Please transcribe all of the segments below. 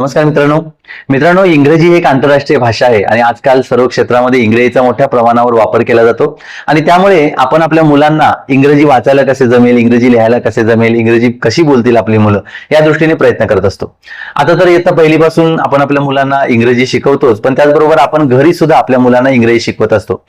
नमस्कार मित्रांनो. मित्रांनो इंग्रजी ही एक आंतरराष्ट्रीय भाषा आहे आणि आजकाल सर्व क्षेत्रामध्ये इंग्रजीचा मोठ्या प्रमाणावर वापर केला जातो. आणि त्यामुळे आपण आपल्या मुलांना इंग्रजी वाचायला कसे जमेल इंग्रजी लिहायला कसे जमेल इंग्रजी कशी बोलतील आपली मुलं या दृष्टीने प्रयत्न करत असतो. आता तर येत्या पहिलीपासून आपण आपल्या मुलांना इंग्रजी शिकवतोच पण त्याचबरोबर आपण घरी सुद्धा आपल्या मुलांना इंग्रजी शिकवत असतो.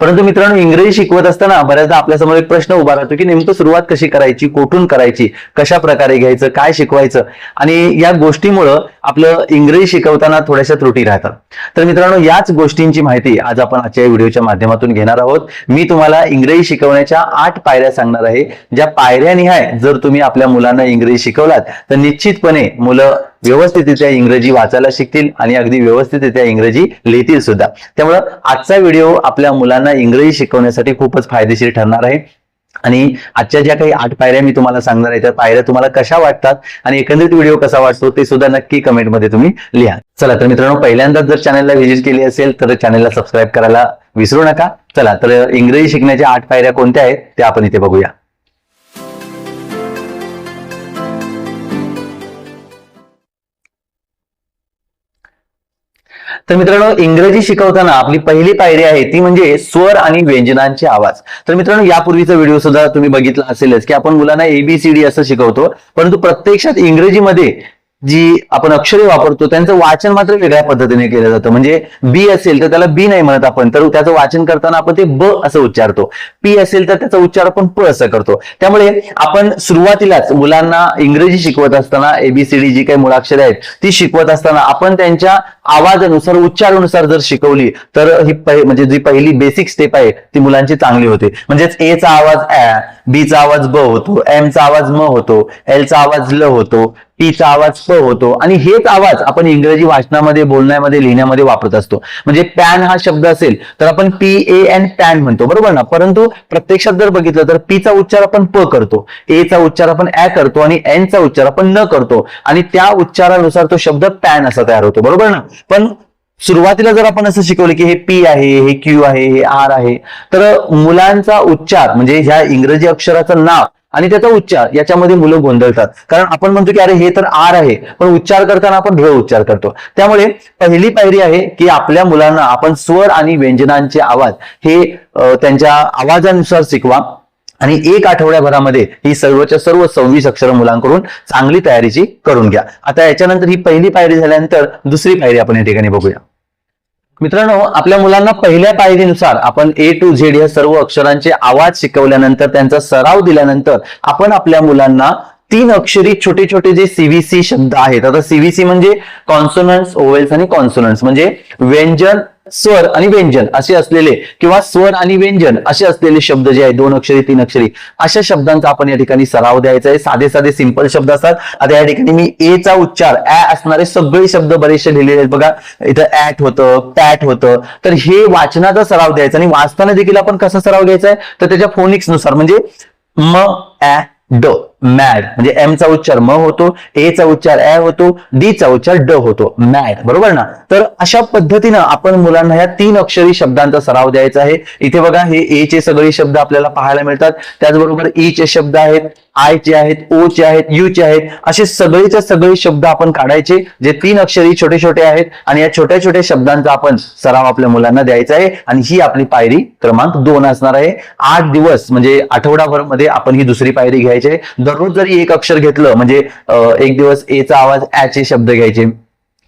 परंतु मित्रांनो इंग्रजी शिकवत असताना बऱ्याचदा आपल्यासमोर एक प्रश्न उभा राहतो की नेमकं सुरुवात कशी करायची कुठून करायची कशा प्रकारे घ्यायचं काय शिकवायचं? आणि या गोष्टीमुळं आपलं इंग्रजी शिकवताना थोड्याशा त्रुटी राहतात. तर मित्रांनो याच गोष्टींची माहिती आज आपण आजच्या व्हिडिओच्या माध्यमातून घेणार आहोत. मी तुम्हाला इंग्रजी शिकवण्याच्या आठ पायऱ्या सांगणार आहे. ज्या पायऱ्यानिहाय जर तुम्ही आपल्या मुलांना इंग्रजी शिकवलात तर निश्चितपणे मुलं व्यवस्थितरित्या इंग्रजी वाचायला शिकतील आणि अगदी व्यवस्थितरित्या इंग्रजी लिहितील सुद्धा. त्यामुळं आजचा व्हिडिओ आपल्या मुलांना इंग्रजी शिकवण्यासाठी खूपच फायदेशीर ठरणार आहे. आणि आजच्या ज्या काही आठ पायऱ्या मी तुम्हाला सांगणार आहे त्या पायऱ्या तुम्हाला कशा वाटतात आणि एकंदरीत व्हिडिओ कसा वाटतो ते सुद्धा नक्की कमेंटमध्ये तुम्ही लिहा. चला तर मित्रांनो पहिल्यांदाच जर चॅनलला व्हिजिट केली असेल तर चॅनलला सबस्क्राईब करायला विसरू नका. चला तर इंग्रजी शिकण्याच्या आठ पायऱ्या कोणत्या आहेत त्या आपण इथे बघूया. तर मित्रांनो इंग्रजी शिकवताना आपली पहिली पायरी आहे ती म्हणजे स्वर आणि व्यंजनांचे आवाज. तर मित्रांनो यापूर्वीचा व्हिडिओ सुद्धा तुम्ही बघितला असेलच की आपण मुलांना एबीसीडी असं शिकवतो परंतु प्रत्यक्षात इंग्रजीमध्ये जी आपण अक्षरे वापरतो त्यांचं वाचन मात्र वेगळ्या पद्धतीने केलं जातं. म्हणजे बी असेल तर त्याला बी नाही म्हणत आपण तर त्याचं वाचन करताना आपण ते ब असं उच्चारतो. पी असेल तर त्याचा उच्चार आपण प असं करतो. त्यामुळे आपण सुरुवातीलाच मुलांना इंग्रजी शिकवत असताना एबीसीडी जी काही मुळाक्षरे आहेत ती शिकवत असताना आपण त्यांच्या आवाजानुसार उच्चारानुसार जर शिकवली तर ही म्हणजे जी पहिली बेसिक स्टेप आहे ती मुलांची चांगली होते. म्हणजेच ए चा आवाज ऍ बी चा आवाज ब होतो एम चा आवाज म होतो एल चा आवाज ल होतो पी चा आवाज प होतो. आणि हेच आवाज आपण इंग्रजी वाचनामध्ये बोलण्यामध्ये लिहिण्यामध्ये वापरत असतो. म्हणजे पॅन हा शब्द असेल तर आपण पी ए एन पॅन म्हणतो. बरोबर ना? परंतु प्रत्यक्षात जर बघितलं तर पी चा उच्चार आपण प करतो. ए चा उच्चार आपण ॲ करतो आणि एन चा उच्चार आपण न करतो. आणि त्या उच्चारानुसार तो शब्द पॅन असा तयार होतो. बरोबर ना? पण सुरुवातीला जर आपण असं शिकवलं की हे पी आहे हे क्यू आहे हे आर आहे तर मुलांचा उच्चार म्हणजे ह्या इंग्रजी अक्षराचं नाव आणि त्याचा उच्चार याच्यामध्ये मुलं गोंधळतात. कारण आपण म्हणतो की अरे हे तर आर आहे. पण उच्चार करताना आपण ढ उच्चार करतो. त्यामुळे पहिली पायरी आहे की आपल्या मुलांना आपण स्वर आणि व्यंजनांचे आवाज हे त्यांच्या आवाजानुसार शिकवा. आणि एक आठवड्याभरामध्ये ही सर्वच्या सर्व सव्वीस अक्षर मुलांकडून चांगली तयारीची करून घ्या. आता याच्यानंतर ही पहिली पायरी झाल्यानंतर दुसरी पायरी आपण या ठिकाणी बघूया. मित्रांनो आपल्या मुलांना पहिल्या पायरीनुसार आपण ए टू झेड या सर्व अक्षरांचे आवाज शिकवल्यानंतर त्यांचा सराव दिल्यानंतर आपण आपल्या मुलांना तीन अक्षरी छोटे छोटे जे सीव्हीसी शब्द आहेत. आता सीव्हीसी म्हणजे कॉन्सोनन्स ओवेल्स आणि कॉन्सोनन्स म्हणजे व्यंजन स्वर आणि व्यंजन असे असलेले किंवा स्वर आणि व्यंजन असे असलेले शब्द जे आहेत दोन अक्षरी तीन अक्षरी अशा शब्दांचा आपण या ठिकाणी सराव द्यायचा आहे. साधे साधे सिंपल शब्द असतात. आता या ठिकाणी मी ए चा उच्चार ऍ असणारे सगळे शब्द बरेचसे लिहिलेले आहेत. बघा इथं ऍट होतं पॅट होतं. तर हे वाचनाचा सराव द्यायचा आणि वाचताना देखील आपण कसा सराव घ्यायचा आहे? तर त्याच्या फोनिक्सनुसार म्हणजे म ऍ ड. मॅड म्हणजे एम चा उच्चार म होतो ए चा उच्चार ए होतो डी चा उच्चार ड होतो. मॅड बरोबर ना? तर अशा पद्धतीनं आपण मुलांना ह्या तीन अक्षरी शब्दांचा सराव द्यायचा आहे. इथे बघा हे ए चे सगळे शब्द आपल्याला पाहायला मिळतात. त्याचबरोबर ई चे शब्द आहेत आय चे आहेत ओ चे आहेत यू चे आहेत. असे सगळेचे सगळे शब्द आपण काढायचे जे तीन अक्षरी छोटे छोटे आहेत. आणि या छोट्या छोट्या शब्दांचा आपण सराव आपल्या मुलांना द्यायचा आहे. आणि ही आपली पायरी क्रमांक दोन असणार आहे. आठ दिवस म्हणजे आठवडाभरमध्ये आपण ही दुसरी पायरी घ्यायची आहे. दररोज जरी एक अक्षर घेतलं म्हणजे एक दिवस ए चा आवाज ऍ चे शब्द घ्यायचे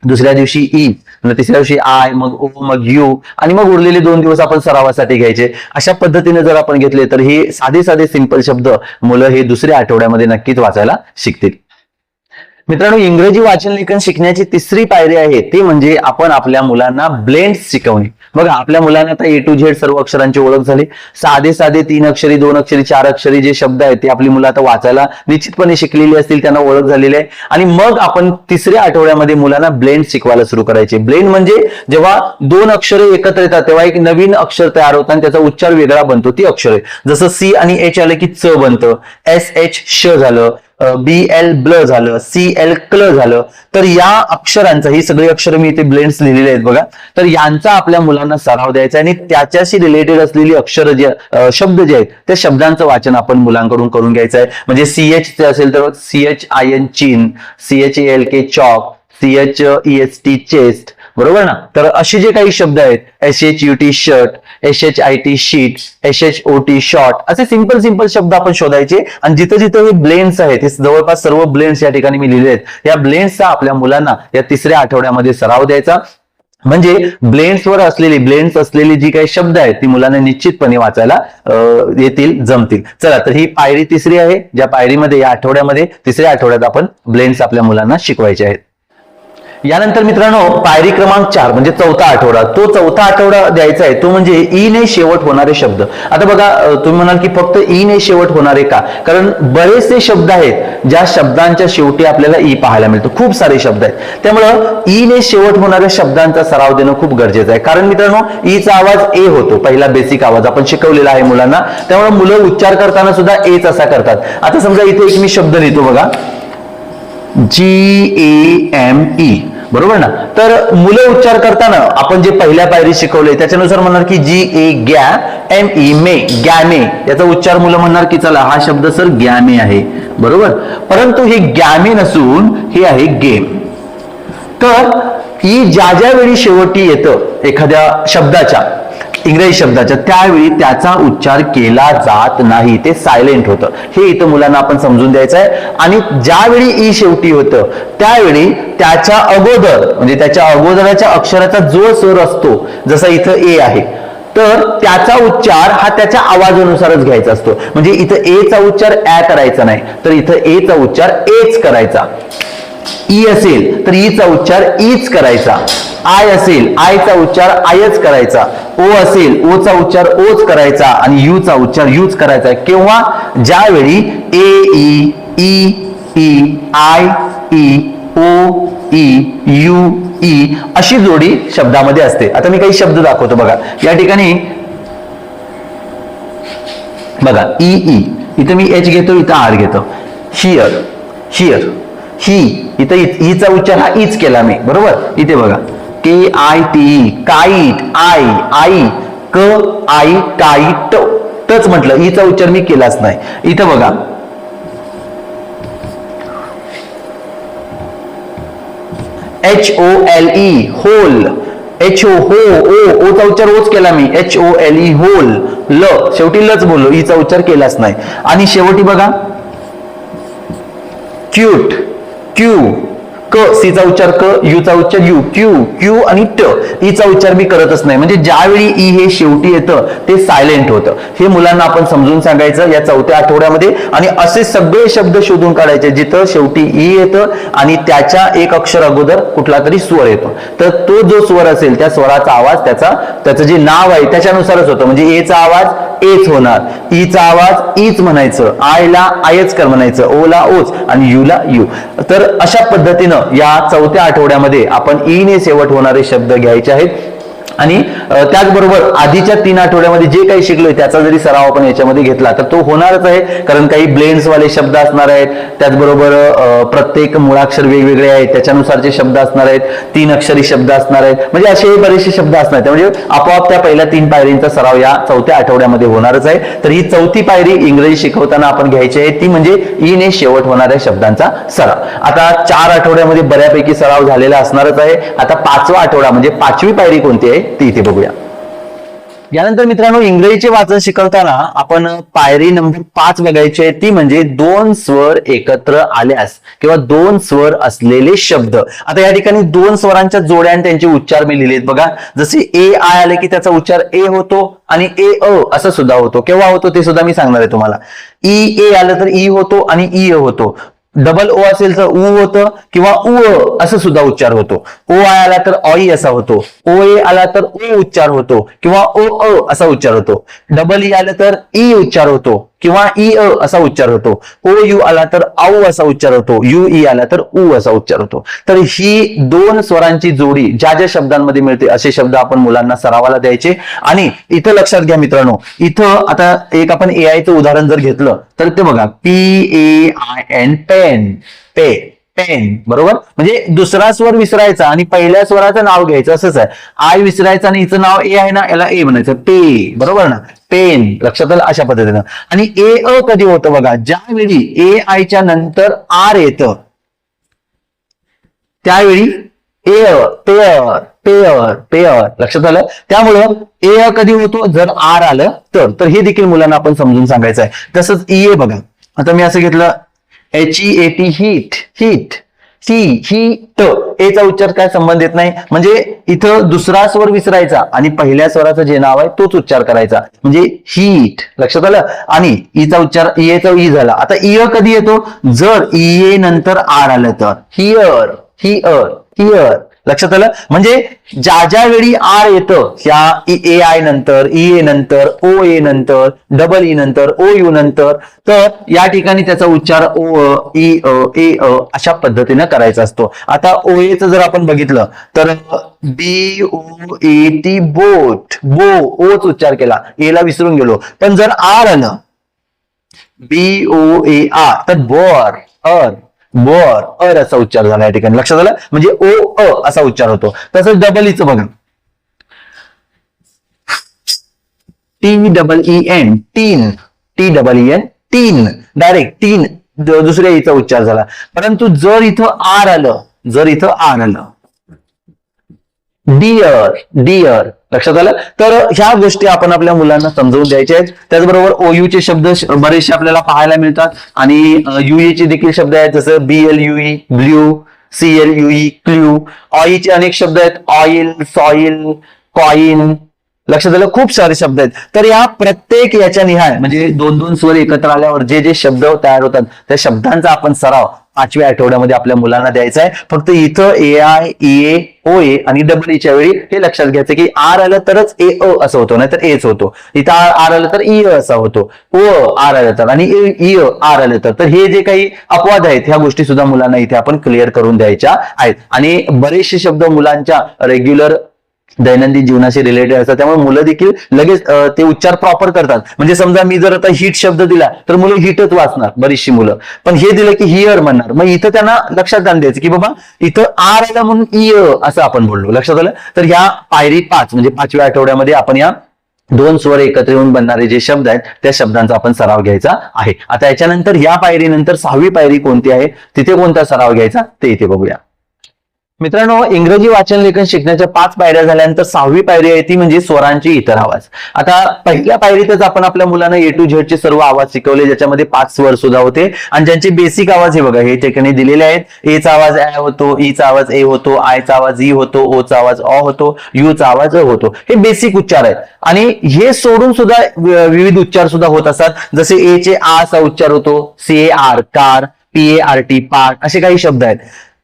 दुसऱ्या दिवशी ई तिसऱ्या दिवशी आय मग ओ मग यू आणि मग उरलेले दोन दिवस आपण सरावासाठी घ्यायचे. अशा पद्धतीने जर आपण घेतले तर हे साधे साधे सिंपल शब्द मुलं हे दुसऱ्या आठवड्यामध्ये नक्कीच वाचायला शिकतील. मित्रांनो इंग्रजी वाचन लेखन शिकण्याची तिसरी पायरी आहे ती म्हणजे आपण आपल्या मुलांना ब्लेंड शिकवणे. बघा आपल्या मुलांना आता ए टू झेड सर्व अक्षरांची ओळख झाली. साधे साधे तीन अक्षरी दोन अक्षरी चार अक्षरी जे शब्द आहेत ते आपली मुलं आता वाचायला निश्चितपणे शिकलेली असतील त्यांना ओळख झालेली आहे. आणि मग आपण तिसऱ्या आठवड्यामध्ये मुलांना ब्लेंड शिकवायला सुरू करायचे. ब्लेंड म्हणजे जेव्हा दोन अक्षरे एकत्र येतात तेव्हा एक नवीन अक्षर तयार होतं आणि त्याचा उच्चार वेगळा बनतो. ती अक्षरे. जसं सी आणि एच आलं की च बनतं. एस एच श झालं. बी एल ब्ल झालं सी एल क्ल झालं तर या अक्षरांचा ही सगळी अक्षर मी इथे ब्लेंड्स लिहिलेले आहेत बघा. तर यांचा आपल्या मुलांना सराव द्यायचा आहे आणि त्याच्याशी रिलेटेड असलेली अक्षर जे शब्द जे आहेत त्या शब्दांचं वाचन आपण मुलांकडून करून घ्यायचं आहे. म्हणजे सी एच चे असेल तर C H I N chin C H L K chalk C H E S T chest बरोबर ना? तर असे जे काही शब्द आहेत S H U T shirt S H I T sheet S H O T short असे simple simple शब्द आपण शोधायचे. आणि जिथं जिथं हे ब्लेन्स आहेत हे जवळपास सर्व ब्लेन्स या ठिकाणी मी लिहिले आहेत. या ब्लेन्सचा आपल्या मुलांना या तिसऱ्या आठवड्यामध्ये सराव द्यायचा. म्हणजे ब्लेंड्स वर असलेली ब्लेन्स असलेली जी काही शब्द आहेत ती मुलांना निश्चितपणे वाचायला येतील जमतील. चला तर ही पायरी तिसरी आहे. ज्या पायरीमध्ये या आठवड्यामध्ये तिसऱ्या आठवड्यात आपण ब्लेन्स आपल्या मुलांना शिकवायचे आहेत. यानंतर मित्रांनो पायरी क्रमांक चार म्हणजे चौथा आठवडा. तो चौथा आठवडा द्यायचा आहे. तो म्हणजे ई ने शेवट होणारे शब्द. आता बघा तुम्ही म्हणाल की फक्त ई ने शेवट होणारे का? कारण बरेचसे शब्द आहेत ज्या शब्दांच्या शेवटी आपल्याला ई पाहायला मिळतो. खूप सारे शब्द आहेत. त्यामुळं ई ने शेवट होणाऱ्या शब्दांचा सराव देणं खूप गरजेचं आहे. कारण मित्रांनो ईचा आवाज ए होतो पहिला बेसिक आवाज. आपण शिकवलेला आहे मुलांना. त्यामुळे मुलं उच्चार करताना सुद्धा एच असा करतात. आता समजा इथे एक मी शब्द लिहितो बघा. G A M E. बरोबर ना? तर मुलं उच्चार करताना आपण जे पहिल्या पायरी शिकवले त्याच्यानुसार म्हणणार की जी ए गॅ एम ई मे गॅमे याचा उच्चार मुलं म्हणणार की चला हा शब्द सर गॅमे आहे. बरोबर? परंतु हे गॅमे नसून हे आहे गेम. तर ही ज्या ज्या वेळी शेवटी येतं एखाद्या शब्दाच्या इंग्रजी शब्दाच्या त्यावेळी त्याचा उच्चार केला जात नाही. ते सायलेंट होतं. हे इथं मुलांना आपण समजून द्यायचं आहे. आणि ज्यावेळी ई शेवटी होतं त्यावेळी त्याच्या अगोदर म्हणजे त्याच्या अगोदराच्या अक्षराचा जो स्वर असतो जसा इथं ए आहे तर त्याचा उच्चार हा त्याच्या आवाजानुसारच घ्यायचा असतो. म्हणजे इथं ए चा उच्चार ऍ करायचा नाही तर इथं ए चा उच्चार एच करायचा. ई असेल तर ईचा उच्चार ईच करायचा. आय असेल आयचा उच्चार आयच करायचा. ओ असेल ओचा उच्चार ओच करायचा आणि यू चा उच्चार यूच करायचा. किंवा ज्यावेळी A E E E I E O E U E अशी जोडी शब्दामध्ये असते. आता मी काही शब्द दाखवतो बघा. या ठिकाणी बघा ई ई. इथं मी एच घेतो इथं आर घेतो. हिअर हिअर ही इथं इ- उच्चार हा इच केला मी. बरोबर? इथे बघा. K I T kite I आई क आई काईट टच म्हटलं. ईचा उच्चार मी केलाच नाही. इथं बघा. H O L E hole H O हो ओ ओचा उच्चार ओच केला मी. H O L E hole ल. शेवटी लच बोललो. ईचा उच्चार केलाच नाही. आणि शेवटी बघा. क्यूट क्यू क सीचा उच्चार क यूचा उच्चार यू क्यू क्यू आणि ट ईचा उच्चार मी करतच नाही. म्हणजे ज्यावेळी ई हे शेवटी येतं ते सायलेंट होतं. हे मुलांना आपण समजून सांगायचं या चौथ्या आठवड्यामध्ये. आणि असे सगळे शब्द शोधून काढायचे जिथं शेवटी ई येतं आणि त्याच्या एक अक्षर अगोदर कुठला तरी स्वर येतो. तर तो जो स्वर असेल त्या स्वराचा आवाज त्याचा त्याचं जे नाव आहे त्याच्यानुसारच होतं. म्हणजे एचा आवाज एच होणार. ईचा आवाज ईच म्हणायचं. आयला आयच कर म्हणायचं. ओला ओच आणि यूला यू. तर अशा पद्धतीनं या चौथ्या आठवड्यामध्ये आपण ईने ने शेवट होणारे शब्द घ्यायचे आहेत. आणि त्याचबरोबर आधीच्या तीन आठवड्यामध्ये जे काही शिकलोय त्याचा जरी सराव आपण याच्यामध्ये घेतला तर तो होणारच आहे. कारण काही ब्लेंड्स वाले शब्द असणार आहेत. त्याचबरोबर प्रत्येक मुळाक्षर वेगवेगळे आहेत. त्याच्यानुसारचे शब्द असणार आहेत. तीन अक्षरी शब्द असणार आहेत. म्हणजे असे बरेचसे शब्द असणार आहेत. म्हणजे आपोआप त्या पहिल्या तीन पायरींचा सराव या चौथ्या आठवड्यामध्ये होणारच आहे. तर ही चौथी पायरी इंग्रजी शिकवताना आपण घ्यायची आहे. ती म्हणजे ई ने शेवट होणाऱ्या शब्दांचा सराव. आता चार आठवड्यामध्ये बऱ्यापैकी सराव झालेला असणारच आहे. आता पाचवा आठवडा म्हणजे पाचवी पायरी कोणती आहे? ती इथे बघूया. यानंतर मित्रांनो इंग्रजीचे वाचन शिकवताना आपण पायरी नंबर पाच बघायची आहे. ती म्हणजे दोन स्वर एकत्र आल्यास किंवा दोन स्वर असलेले शब्द. आता या ठिकाणी दोन स्वरांच्या जोड्या त्यांचे उच्चार मी लिहिलेत बघा. जसे ए आय आले की त्याचा उच्चार ए होतो आणि ए अ असं सुद्धा होतो. केव्हा होतो ते सुद्धा मी सांगणार आहे तुम्हाला. ई ए आलं तर ई होतो आणि ई अ होतो. डबल ओ असेल तर उ होतं किंवा उ असं सुद्धा उच्चार होतो. ओ आय आला तर ऑई असा होतो. ओ ए आला तर उ उच्चार होतो किंवा ओ अ असा उच्चार होतो. डबल ई e आलं तर ई उच्चार होतो. किंवा ई अ असा उच्चार होतो. ओ यू आला तर आऊ असा उच्चार होतो. यू ई आला तर उ असा उच्चार होतो. तर ही दोन स्वरांची जोडी ज्या ज्या शब्दांमध्ये मिळते असे शब्द आपण मुलांना सरावाला द्यायचे. आणि इथं लक्षात घ्या मित्रांनो इथं आता एक आपण ए आयचं उदाहरण जर घेतलं तर ते बघा. P A I N pain pay pain बरोबर? म्हणजे दुसरा स्वर विसरायचा आणि पहिल्या स्वराचं नाव घ्यायचं असंच आहे. आय विसरायचं आणि हिचं नाव ए आहे ना याला ए म्हणायचं. पे बरोबर ना? पेन लक्षात आलं? अशा पद्धतीनं. आणि ए अ कधी होतं बघा? ज्यावेळी ए आयच्या नंतर आर येतं त्यावेळी एअर पेअर पेअर पेअर लक्षात आलं? त्यामुळं ए कधी होतो? जर आर आलं तर. तर हे देखील मुलांना आपण समजून सांगायचं आहे. तसंच ई ए बघा. आता मी असं घेतलं H E A T heat heat C ही ट एचा उच्चार काय संबंध येत नाही? म्हणजे इथं दुसरा स्वर विसरायचा आणि पहिल्या स्वराचं जे नाव आहे तोच उच्चार करायचा. म्हणजे हीट लक्षात आलं? आणि e ईचा उच्चार इएचा ई e झाला. आता इय कधी येतो? जर इए नंतर आर आलं तर. हिअर हिअर हिअर लक्षात आलं? म्हणजे ज्या ज्या वेळी आर येतं या ए आय नंतर ई ए नंतर ओ ए नंतर डबल ई e नंतर ओ यू नंतर तर या ठिकाणी त्याचा उच्चार ओ ई ए अशा पद्धतीनं करायचा असतो. आता ओ एचं जर आपण बघितलं तर बी ओ ए टी बोट बो ओच उच्चार केला. एला विसरून गेलो. पण जर आर आलं बी ओ ए आर तर बोर अर बर अर असा उच्चार झाला या ठिकाणी. लक्षात आलं? म्हणजे ओ अ असा उच्चार होतो. तसंच डबल ईचं e बघा. T double E N teen T double E N teen direct teen दुसऱ्या e ईचा उच्चार झाला. परंतु जर इथं आर आलं जर इथं आर आलं डिअर डिअर लक्षात आलं? तर ह्या गोष्टी आपण आपल्या मुलांना समजवून द्यायच्या आहेत. त्याचबरोबर ओयू चे शब्द बरेचसे आपल्याला पाहायला मिळतात. आणि युई चे देखील शब्द आहेत जसं B L U E blue C L U E clue ऑईचे अनेक शब्द आहेत. Oil soil coin. लक्षात आलं? खूप सारे शब्द आहेत. तर या प्रत्येक याच्या निहाय म्हणजे दोन दोन स्वर एकत्र आल्यावर जे जे शब्द तयार होतात त्या शब्दांचा आपण सराव पाचव्या आठवड्यामध्ये आपल्या मुलांना द्यायचं आहे फक्त इथं ए आय ए ओ ए आणि डबल च्या वेळी हे लक्षात घ्यायचं की आर आलं तरच ए अ असं होतो नाहीतर एच होतो. इथं आर आर आलं तर e, ई अ असा होतो. ओ आर आलं तर आणि ई अ आर आलं तर. तर हे जे काही अपवाद आहेत ह्या गोष्टी सुद्धा मुलांना इथे आपण क्लिअर करून द्यायच्या आहेत. आणि बरेचसे शब्द मुलांच्या रेग्युलर दैनंदिन जीवनाशी रिलेटेड असतात. त्यामुळे मुलं देखील लगेच ते उच्चार प्रॉपर करतात. म्हणजे समजा मी जर आता हिट शब्द दिला तर मुलं हिटच वाचणार बरीचशी मुलं. पण हे दिलं की हिअर म्हणणार. मग इथं त्यांना लक्षात आणून द्यायचं की बाबा इथं आर आला म्हणून e, इय असं आपण बोललो. लक्षात आलं? तर ह्या पायरी पाच म्हणजे पाचव्या आठवड्यामध्ये आपण या दोन स्वर एकत्र येऊन बनणारे जे शब्द आहेत त्या शब्दांचा आपण सराव घ्यायचा आहे. आता याच्यानंतर या पायरीनंतर सहावी पायरी कोणती आहे? तिथे कोणता सराव घ्यायचा? ते इथे बघूया. मित्रांनो इंग्रजी वाचन लेखन शिकण्याच्या पाच पायऱ्या झाल्यानंतर सहावी पायरी आहे ती म्हणजे स्वरांची इतर आवाज. आता पहिल्या पायरीतच आपण आपल्या मुलांना ए टू झेडचे सर्व आवाज शिकवले ज्याच्यामध्ये पाच स्वर सुद्धा होते. आणि ज्यांचे बेसिक आवाज हे बघा हे ठिकाणी दिलेले आहेत. एचा आवाज ऍ होतो e ईचा आवाज ए होतो आयचा आवाज ई होतो ओचा आवाज अ होतो यूचा आवाज अ होतो. हे बेसिक उच्चार आहेत. आणि हे सोडून सुद्धा विविध उच्चार सुद्धा होत असतात. जसे ए चे आ असा उच्चार होतो C A R car P A R T part असे काही शब्द आहेत.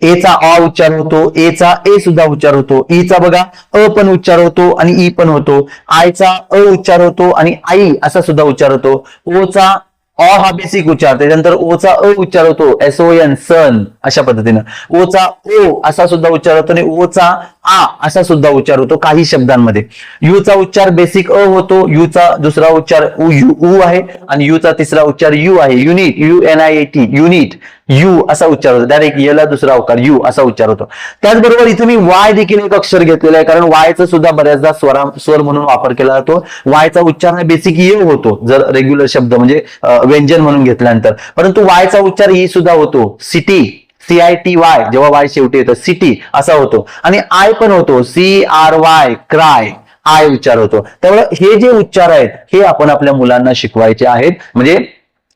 एचा अ उच्चार होतो एचा ए सुद्धा उच्चार होतो. ईचा बघा अ पण उच्चार होतो आणि ई पण होतो. आयचा अ उच्चार होतो आणि आई असा सुद्धा उच्चार होतो. ओचा अ हा बेसिक उच्चार त्याच्यानंतर ओचा अ उच्चार होतो. एस ओ एन सन अशा पद्धतीनं. ओचा ओ असा सुद्धा उच्चार होतो आणि ओचा आ असा सुद्धा उच्चार होतो काही शब्दांमध्ये. यूचा उच्चार बेसिक अ होतो. यूचा दुसरा उच्चार उ यू उ आहे. आणि यूचा तिसरा उच्चार यू आहे. Unit U N I A T unit U असा उच्चार होतो. डायरेक्ट यला e दुसरा अवकार यू असा उच्चार होतो. त्याचबरोबर इथे मी वाय देखील एक अक्षर घेतलेलं आहे. कारण वायचा सुद्धा बऱ्याचदा स्वरा स्वर म्हणून वापर केला जातो. वायचा उच्चार हा बेसिक ये e होतो. जर रेग्युलर शब्द म्हणजे व्यंजन म्हणून घेतल्यानंतर. परंतु वायचा उच्चार ई सुद्धा होतो. City C I T Y जेव्हा वाय शेवटी येतं सिटी असा होतो. आणि आय पण होतो. C R Y cry I उच्चार होतो. त्यामुळे हे जे उच्चार आहेत हे आपण आपल्या मुलांना शिकवायचे आहेत. म्हणजे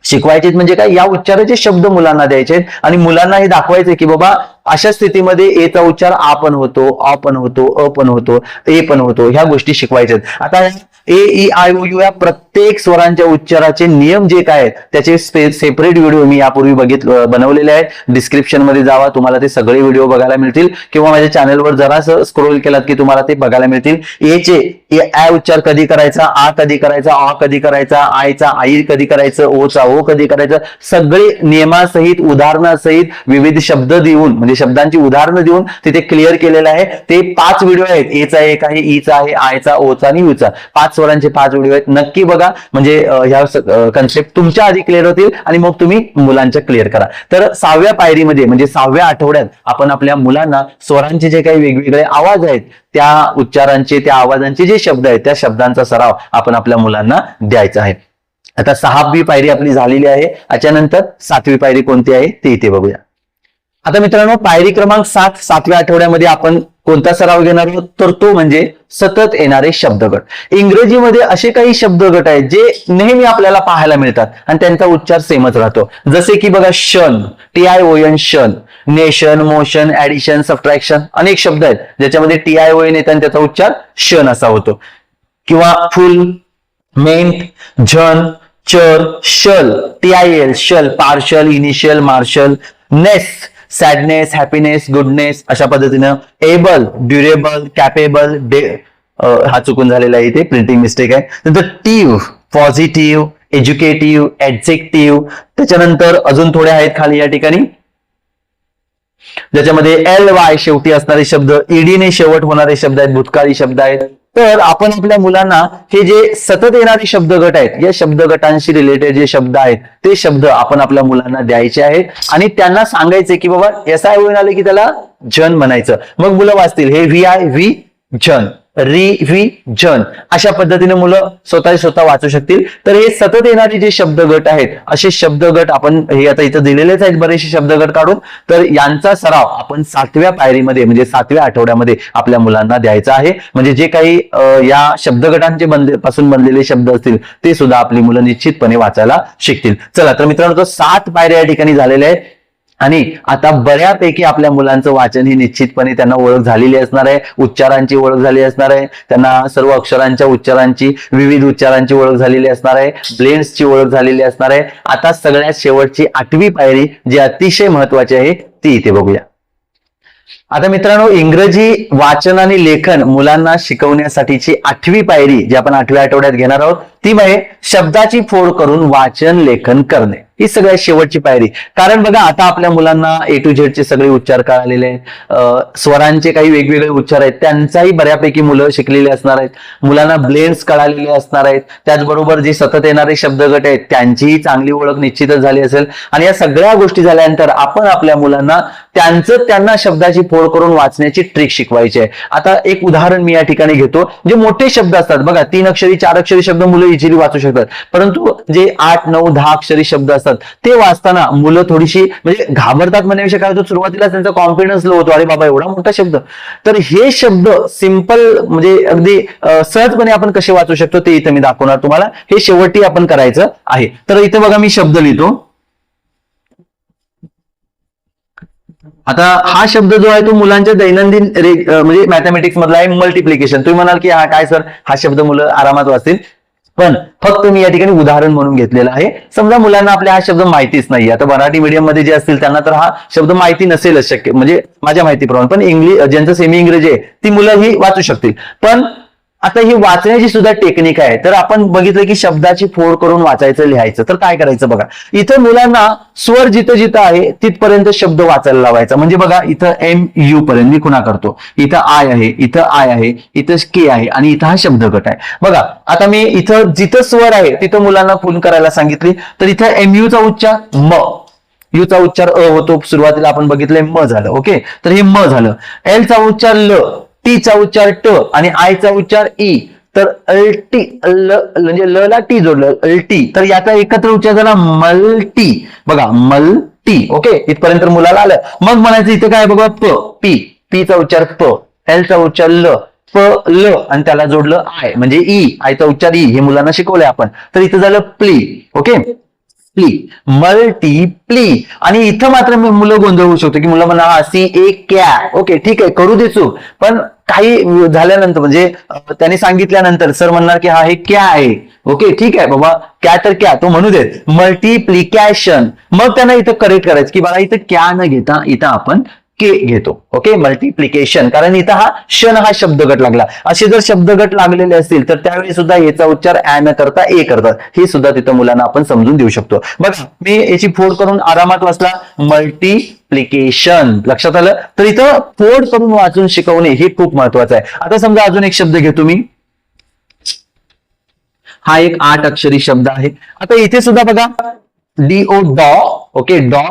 शिकवायचे म्हणजे काय? या उच्चाराचे शब्द मुलांना द्यायचे आहेत आणि मुलांना हे दाखवायचे की बाबा अशा स्थितीमध्ये एचा उच्चार आ पण होतो अ पण होतो अ पण होतो ए पण होतो ह्या गोष्टी शिकवायच्या आहेत. आता A E I O U या प्रत्येक स्वरांच्या उच्चाराचे नियम जे काय आहेत त्याचे सेपरेट व्हिडिओ मी यापूर्वी बघित बनवलेले आहेत. डिस्क्रिप्शनमध्ये जावा तुम्हाला ते सगळे व्हिडिओ बघायला मिळतील. किंवा माझ्या चॅनलवर जरासं स्क्रोल केलात की तुम्हाला ते बघायला मिळतील. एचे ए आय उच्चार कधी करायचा? आ कधी करायचा? आ कधी करायचा? आयचा आई कधी करायचं? ओचा ओ कधी करायचं? सगळे नियमासहित उदाहरणासहित विविध शब्द देऊन म्हणजे शब्दांची उदाहरणं देऊन तिथे क्लिअर केलेलं आहे. ते पाच व्हिडिओ आहेत. एचा एक आहे ईचा आहे आयचा ओचा आणि यूचा. पाच स्वरांचे पाच व्हिडिओ आहेत. नक्की बघा. म्हणजे ह्या कन्सेप्ट तुमच्या आधी क्लिअर होतील आणि मग तुम्ही मुलांच्या क्लिअर करा. तर सहाव्या पायरीमध्ये म्हणजे सहाव्या आठवड्यात आपण आपल्या मुलांना स्वरांचे जे काही वेगवेगळे आवाज आहेत त्या उच्चारांचे त्या आवाजांचे जे शब्द आहेत त्या शब्दांचा सराव आपण आपल्या मुलांना द्यायचा आहे. आता सहावी पायरी आपली झालेली आहे. याच्यानंतर सातवी पायरी कोणती आहे? ते इथे बघूया. आता मित्रांनो पायरी क्रमांक सात सातव्या आठवड्यामध्ये आपण कोणता सराव घेणार आहोत तर तो म्हणजे सतत येणारे शब्दगट. इंग्रजीमध्ये असे काही शब्दगट आहेत जे नेहमी आपल्याला पाहायला मिळतात आणि त्यांचा उच्चार सेमच राहतो. जसे की बघा शन टी आय ओ एन शन. नेशन मोशन ऍडिशन सबट्रॅक्शन अनेक शब्द आहेत. ज्याच्यामध्ये टी आय ओ एन येतात आणि त्याचा उच्चार शन असा होतो. किंवा फुल मेंट झन चर शल. T I L shall partial initial martial ness. Sadness happiness goodness अशा पद्धतीनं एबल ड्युरेबल कॅपेबल डे हा चुकून झालेला आहे इथे. प्रिंटिंग मिस्टेक आहे. नंतर टीव्ह पॉझिटिव्ह एज्युकेटिव्ह ऍडजेक्टिव्ह त्याच्यानंतर अजून थोडे आहेत खाली या ठिकाणी. ज्याच्यामध्ये एल वाय शेवटी असणारे शब्द ईडीने शेवट होणारे शब्द आहेत भूतकाळी शब्द आहेत. तर आपण आपल्या मुलांना हे जे सतत येणारे शब्द गट आहेत या शब्द गटांशी रिलेटेड जे शब्द आहेत ते शब्द आपण आपल्या मुलांना द्यायचे आहेत. आणि त्यांना सांगायचे की बाबा एस आय आले की त्याला जन म्हणायचं. मग मुलं वाचतील हे व्ही आय व्ही जन. रिव्हिजन. जन अशा पद्धतीने मुलं स्वतः स्वतः वाचू शकतील. तर हे सतत येणारे जे शब्दगट आहेत असे शब्दगट आपण हे आता इथं दिलेलेच आहेत बरेचसे शब्दगट काढून. तर यांचा सराव आपण सातव्या पायरीमध्ये म्हणजे सातव्या आठवड्यामध्ये आपल्या मुलांना द्यायचा आहे. म्हणजे जे काही या शब्दगटांचे बनले पासून बनलेले शब्द असतील ते सुद्धा आपली मुलं निश्चितपणे वाचायला शिकतील. चला तर मित्रांनो सात पायऱ्या या ठिकाणी झालेल्या आहेत. आणि आता बऱ्यापैकी आपल्या मुलांचं वाचन ही निश्चितपणे त्यांना ओळख झालेली असणार आहे उच्चारांची ओळख झाली असणार आहे त्यांना सर्व अक्षरांच्या उच्चारांची विविध उच्चारांची ओळख झालेली असणार आहे ब्लेंड्सची ओळख झालेली असणार आहे. आता सगळ्यात शेवटची आठवी पायरी जी अतिशय महत्वाची आहे ती इथे बघूया. आता मित्रांनो इंग्रजी वाचन आणि लेखन मुलांना शिकवण्यासाठीची आठवी पायरी जी आपण आठव्या आठवड्यात घेणार आहोत ती म्हणजे शब्दाची फोड करून वाचन लेखन करणे. ही सगळ्यात शेवटची पायरी. कारण बघा आता आपल्या मुलांना ए टू झेडचे सगळे उच्चार कळालेले आहेत. अं, स्वरांचे काही वेगवेगळे उच्चार आहेत. त्यांचाही बऱ्यापैकी मुलं शिकलेली असणार आहेत. मुलांना ब्लेंड्स कळालेले असणार आहेत. त्याचबरोबर जे सतत येणारे शब्दगट आहेत त्यांचीही चांगली ओळख निश्चितच झाली असेल. आणि या सगळ्या गोष्टी झाल्यानंतर आपण आपल्या मुलांना त्यांचं त्यांना शब्दाची फोड करून वाचण्याची ट्रिक शिकवायची आहे. आता एक उदाहरण मी या ठिकाणी घेतो. जे मोठे शब्द असतात. बघा तीन अक्षरी चार अक्षरी शब्द मुलं इझिली वाचू शकतात. परंतु जे आठ नऊ दहा अक्षरी शब्द असतात ते वाचताना मुलं थोडीशी म्हणजे घाबरतात म्हणण्याविषयी काय होतं सुरुवातीला त्यांचा कॉन्फिडन्स लो होतो. अरे बाबा एवढा मोठा शब्द. तर हे शब्द सिंपल म्हणजे अगदी सहजपणे आपण कसे वाचू शकतो ते इथं मी दाखवणार तुम्हाला. हे शेवटी आपण करायचं आहे. तर इथे बघा मी शब्द लिहितो. आता हा शब्द जो आहे तो मुलांच्या दैनंदिन रे- म्हणजे मॅथमॅटिक्स मधला आहे मल्टिप्लिकेशन तुम्ही म्हणाल की हा काय सर हा शब्द मुलं आरामात वाचतील. पण फक्त मी या ठिकाणी उदाहरण म्हणून घेतलेलं आहे. समजा मुलांना आपल्या हा शब्द माहितीच नाही आता मराठी मीडियममध्ये जे असतील त्यांना तर हा शब्द माहिती नसेलच शक्य म्हणजे माझ्या माहितीप्रमाणे. पण इंग्लिश ज्यांचं सेमी इंग्रजी आहे ती मुलं ही वाचू शकतील. पण आता ही वाचण्याची सुद्धा टेक्निक आहे. तर आपण बघितलं की शब्दाची फोड करून वाचायचं लिहायचं. तर काय करायचं बघा. इथं मुलांना स्वर जिथं जिथं आहे तिथपर्यंत शब्द वाचायला लावायचा. म्हणजे बघा इथं एम यू पर्यंत मी खुणा करतो. इथं आय आहे इथं आय आहे इथं के आहे आणि इथं हा शब्दगट आहे. बघा आता मी इथं जिथं स्वर आहे तिथं मुलांना खून करायला सांगितली. तर इथं एम चा उच्चार म. यूचा उच्चार अ होतो. सुरुवातीला आपण बघितलंय म झालं. ओके? तर हे म झालं. एल चा उच्चार ल. टी चा उच्चार ट आणि आय चा उच्चार ई. तर अल्टी ल म्हणजे ल ला टी जोडलं अल्टी तर याचा एकत्र उच्चार झाला मल्टी बघा मल्टी ओके? इथपर्यंत मुलाला आलं. मग म्हणायचं इथं काय बघा प पी. पी चा उच्चार प एल चा उच्चार ल प ल आणि त्याला जोडलं आय म्हणजे ई. आयचा उच्चार ई हे मुलांना शिकवलंय आपण. तर इथं झालं ply okay? Ply. Multiply. आणि इथं मात्र मी मुलं गोंधळ होऊ शकतो की मुलं म्हणा सी ए कॅ. ओके ठीक आहे करू दे पण काही झाल्यानंतर म्हणजे त्यांनी सांगितल्यानंतर सर म्हणणार की हा हे क्या आहे? ओके ठीक आहे बाबा क्या तर क्या तो म्हणू देत. मल्टिप्लिकॅशन मग त्यांना इथं करेक्ट करायचं की बाबा इथं क्या न घेता इथं आपण के घेतो. ओके मल्टिप्लिकेशन कारण इथं हा क्षण हा शब्दगट लागला. असे जर शब्दगट लागलेले असतील तर त्यावेळी सुद्धा याचा उच्चार ऍ न करता ए करतात. हे सुद्धा तिथं मुलांना आपण समजून देऊ शकतो. बघा मी याची फोड करून आरामात वाचला. मल्टिप्लिकेशन लक्षात आलं? तर इथं फोड करून वाचून शिकवणे हे खूप महत्वाचं आहे. आता समजा अजून एक शब्द घेतो मी. हा एक आठ अक्षरी शब्द आहे. आता इथे सुद्धा बघा. डीओ डॉ ओके डॉ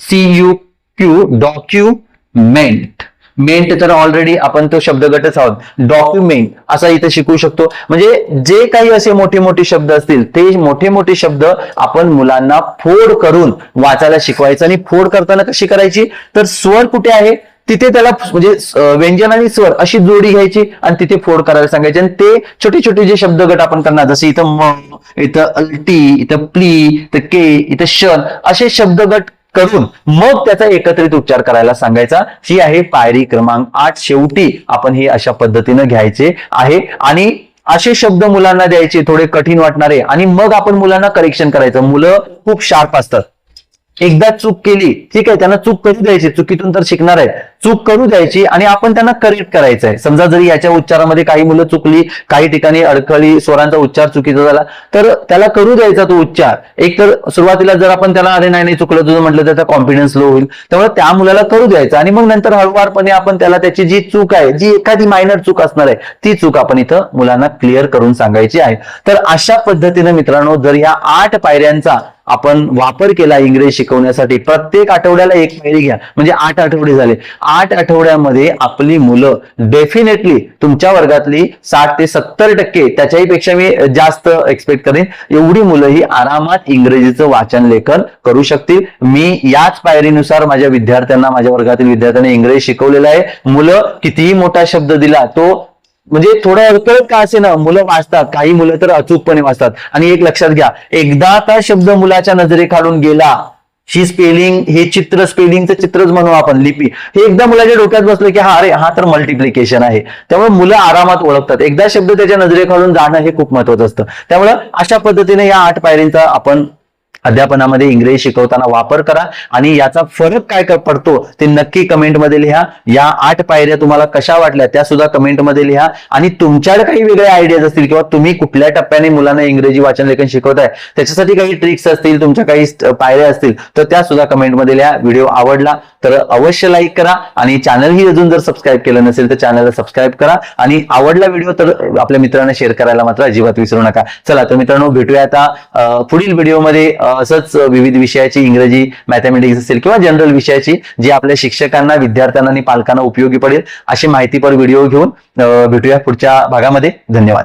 C U Q document. Ment तर ऑलरेडी आपण तो शब्दगटच आहोत. डॉक्युमेंट असा इथे शिकू शकतो. म्हणजे जे काही असे मोठे मोठे शब्द असतील ते मोठे मोठे शब्द आपण मुलांना फोड करून वाचायला शिकवायचं आणि फोड करताना कशी करायची? तर स्वर कुठे आहे? तिथे त्याला म्हणजे व्यंजन आणि स्वर अशी जोडी घ्यायची आणि तिथे फोड करायला सांगायचे. आणि ते छोटे छोटे जे शब्दगट आपण करणार जसे इथं म इथं अल्टी इथं प्ली इथं के इथं शन असे शब्दगट करून मग त्याचा एकत्रित उपचार करायला सांगायचा. ही आहे पायरी क्रमांक आठ. शेवटी आपण हे अशा पद्धतीनं घ्यायचे आहे. आणि असे शब्द मुलांना द्यायचे थोडे कठीण वाटणारे. आणि मग आपण मुलांना करेक्शन करायचं. मुलं खूप शार्प असतात. एकदा चूक केली ठीक आहे त्यांना चूक करू द्यायची? चुकीतून तर शिकणार आहे चूक करू द्यायची आणि आपण त्यांना करेक्ट करायचं आहे समजा जरी याच्या उच्चारामध्ये काही मुलं चुकली काही ठिकाणी अडखळी स्वरांचा उच्चार चुकीचा झाला तर त्याला करू द्यायचा तो उच्चार. एक तर सुरुवातीला जर आपण त्याला अरे नाही नाही चुकलं तुझं म्हटलं त्याचा कॉन्फिडन्स लो होईल. त्यामुळे त्या मुलाला करू द्यायचं आणि मग नंतर हळूवारपणे आपण त्याला त्याची जी चूक आहे जी एखादी मायनर चूक असणार आहे ती चूक आपण इथं मुलांना क्लिअर करून सांगायची आहे. तर अशा पद्धतीने मित्रांनो जर या आठ पायऱ्यांचा आपण वापर केला इंग्रजी शिकवण्यासाठी प्रत्येक आठवड्याला एक पायरी घ्या. म्हणजे आठ आठवडे झाले. आठ आठवड्यामध्ये आपली मुलं डेफिनेटली तुमच्या वर्गातली साठ ते सत्तर टक्के त्याच्याही पेक्षा मी जास्त एक्सपेक्ट करेन. एवढी मुलं ही आरामात इंग्रजीचं वाचन लेखन करू शकतील. मी याच पायरीनुसार माझ्या विद्यार्थ्यांना माझ्या वर्गातील विद्यार्थ्यांना इंग्रजी शिकवलेलं आहे. मुलं कितीही मोठा शब्द दिला तो म्हणजे थोडा अडकळत का असे ना मुलं वाचतात. काही मुलं तर अचूकपणे वाचतात. आणि एक लक्षात घ्या एकदा का शब्द मुलाच्या नजरेखालून गेला ही स्पेलिंग हे चित्र स्पेलिंगचं चित्रच म्हणू आपण लिपी. हे एकदा मुलाच्या डोक्यात बसलं की हा अरे हा तर मल्टिप्लिकेशन आहे. त्यामुळे मुलं आरामात ओळखतात. एकदा शब्द त्याच्या नजरेखालून जाणं हे खूप महत्वाचं असतं. त्यामुळे अशा पद्धतीने या आठ पायरींचा आपण अध्यापनामध्ये इंग्रजी शिकवताना वापर करा आणि याचा फरक काय क- पडतो ते नक्की कमेंटमध्ये लिहा. या आठ पायऱ्या तुम्हाला कशा वाटल्या त्या सुद्धा कमेंटमध्ये लिहा. आणि तुमच्याकडे काही वेगळे आयडियाज असतील किंवा तुम्ही कुठल्या टप्प्याने मुलांना इंग्रजी वाचन लेखन शिकवताय त्याच्यासाठी काही ट्रिक्स असतील तुमच्या काही पायऱ्या असतील तर त्या सुद्धा कमेंटमध्ये लिहा. व्हिडिओ आवडला तर अवश्य लाईक करा आणि चॅनलही अजून जर सबस्क्राईब केलं नसेल तर चॅनलला सबस्क्राईब करा. आणि आवडला व्हिडिओ तर आपल्या मित्रांना शेअर करायला मात्र अजिबात विसरू नका. चला तर मित्रांनो भेटूया आता पुढील व्हिडिओमध्ये असंच विविध विषयाची इंग्रजी मॅथमॅटिक्स असेल किंवा जनरल विषयाची जी आपल्या शिक्षकांना विद्यार्थ्यांना आणि पालकांना उपयोगी पडेल अशी माहितीपर व्हिडिओ घेऊन भेटूया पुढच्या भागामध्ये. धन्यवाद.